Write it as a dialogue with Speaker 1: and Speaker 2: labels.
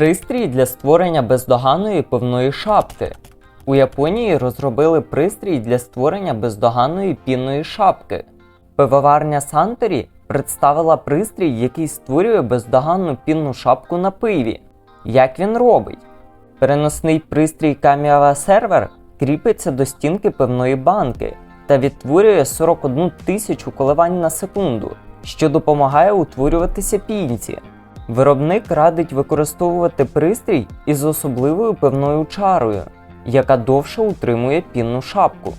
Speaker 1: Пристрій для створення бездоганної пивної шапки. У Японії розробили пристрій для створення бездоганної пінної шапки. Пивоварня Санторі представила пристрій, який створює бездоганну пінну шапку на пиві. Як він робить? Переносний пристрій Kamiya сервер кріпиться до стінки пивної банки та відтворює 41 тисячу коливань на секунду, що допомагає утворюватися пінці. Виробник радить використовувати пристрій із особливою пивною чарою, яка довше утримує пінну шапку.